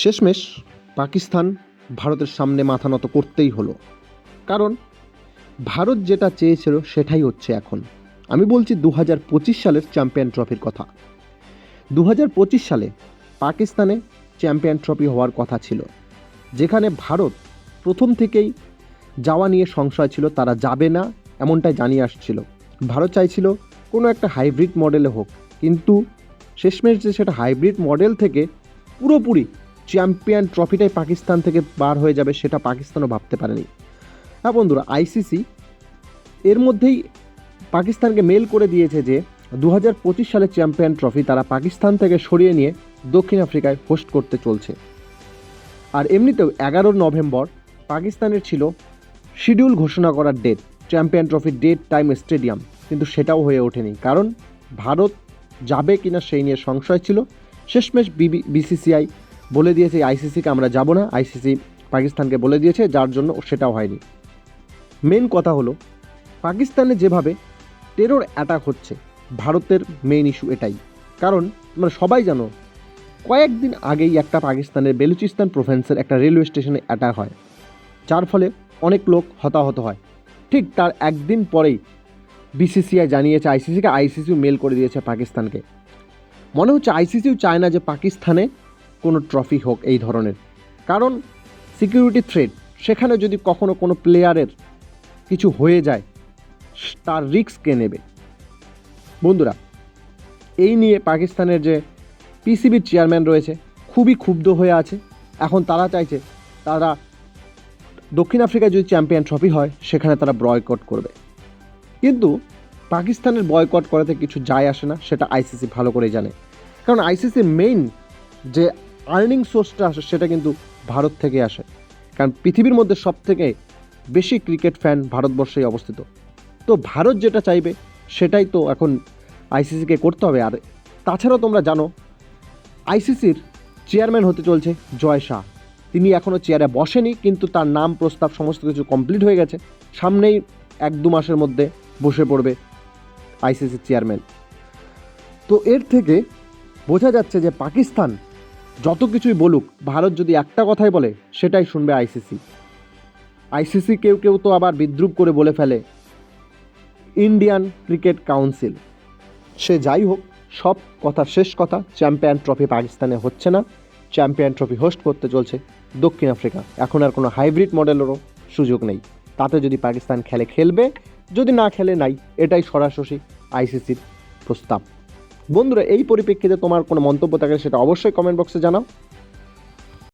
শেষমেশ পাকিস্তান ভারতের সামনে মাথা নত করতেই হলো। কারণ ভারত যেটা চেয়েছিল সেটাই হচ্ছে এখন। আমি বলছি দু হাজার পঁচিশ সালের চ্যাম্পিয়ন ট্রফির কথা। দু হাজার পঁচিশ সালে পাকিস্তানে চ্যাম্পিয়ন ট্রফি হওয়ার কথা ছিল, যেখানে ভারত প্রথম থেকেই যাওয়া নিয়ে সংশয় ছিল, তারা যাবে না এমনটাই জানিয়ে আসছিল। ভারত চাইছিল কোনো একটা হাইব্রিড মডেলে হোক, কিন্তু শেষমেশ যে সেটা হাইব্রিড মডেল থেকে পুরোপুরি চ্যাম্পিয়ন ট্রফিটাই পাকিস্তান থেকে বার হয়ে যাবে সেটা পাকিস্তানও ভাবতে পারেনি। হ্যাঁ বন্ধুরা, আইসিসি এর মধ্যেই পাকিস্তানকে মেল করে দিয়েছে যে দু হাজার পঁচিশ সালের চ্যাম্পিয়ন ট্রফি তারা পাকিস্তান থেকে সরিয়ে নিয়ে দক্ষিণ আফ্রিকায় হোস্ট করতে চলছে। আর এমনিতেও এগারো নভেম্বর পাকিস্তানের ছিল শিডিউল ঘোষণা করার ডেট, চ্যাম্পিয়ন ট্রফির ডেট, টাইম স্টেডিয়াম, কিন্তু সেটাও হয়ে ওঠেনি। কারণ ভারত যাবে কিনা সেই নিয়ে সংশয় ছিল। শেষমেশ বিসিসিআই বলে দিয়েছে আইসিসিকে আমরা যাব না। আইসিসি পাকিস্তানকে বলে দিয়েছে, যার জন্য সেটাও হয়নি। মেন কথা হলো, পাকিস্তানে যেভাবে টেরর অ্যাটাক হচ্ছে, ভারতের মেইন ইস্যু এটাই। কারণ মানে সবাই জানো, কয়েকদিন আগেই একটা পাকিস্তানের বেলুচিস্তান প্রভিন্সের একটা রেলওয়ে স্টেশনে অ্যাটাক হয়। যার ফলে অনেক লোক হতাহত হয়। ঠিক তার একদিন পরেই বিসিসিআই জানিয়েছে আইসিসিকে আইসিসিও মেল করে দিয়েছে পাকিস্তানকে। মনে হচ্ছে আইসিসিও চায় না যে পাকিস্তানে কোনো ট্রফি হোক এই ধরনের। কারণ সিকিউরিটি থ্রেড সেখানে যদি কখনো কোনো প্লেয়ারের কিছু হয়ে যায়, তার রিস্ক কে নেবে? বন্ধুরা, এই নিয়ে পাকিস্তানের যে পিসিবির চেয়ারম্যান রয়েছে, খুবই ক্ষুব্ধ হয়ে আছে। এখন তারা চাইছে, তারা দক্ষিণ আফ্রিকায় যদি চ্যাম্পিয়ন ট্রফি হয়, সেখানে তারা বয়কট করবে। কিন্তু পাকিস্তানের বয়কট করাতে কিছু যায় আসে না, সেটা আইসিসি ভালো করেই জানে। কারণ আইসিসির মেইন যে আর্নিং সোর্সটা আসে, সেটা কিন্তু ভারত থেকে আসে। কারণ পৃথিবীর মধ্যে সব থেকে বেশি ক্রিকেট ফ্যান ভারতবর্ষেই অবস্থিত। তো ভারত যেটা চাইবে, সেটাই তো এখন আইসিসিকে করতে হবে। আর তাছাড়াও তোমরা জানো আইসিসির চেয়ারম্যান হতে চলছে জয় শাহ। তিনি এখনও চেয়ারে বসেনি, কিন্তু তার নাম প্রস্তাব সমস্ত কিছু কমপ্লিট হয়ে গেছে। সামনেই এক দু মাসের মধ্যে বসে পড়বে আইসিসির চেয়ারম্যান তো এর থেকে বোঝা যাচ্ছে যে পাকিস্তান যত কিছুই বলুক, ভারত যদি একটা কথাই বলে, সেটাই শুনবে আইসিসি। আইসিসি কেউ কেউ তো আবার বিদ্রুপ করে বলে ফেলে, ইন্ডিয়ান ক্রিকেট কাউন্সিল। সে যাই হোক, সব কথা শেষ কথা, চ্যাম্পিয়ন ট্রফি পাকিস্তানে হচ্ছে না। চ্যাম্পিয়ন ট্রফি হোস্ট করতে চলছে দক্ষিণ আফ্রিকা। এখন আর কোনো হাইব্রিড মডেলেরও সুযোগ নেই। তাতে যদি পাকিস্তান খেলে খেলবে, যদি না খেলে নাই, এটাই সরাসরি আইসিসির প্রস্তাব। বন্ধুরা এই পরিপ্রেক্ষিতে তোমার কোনো মন্তব্য থাকে সেটা অবশ্যই কমেন্ট বক্সে জানাও।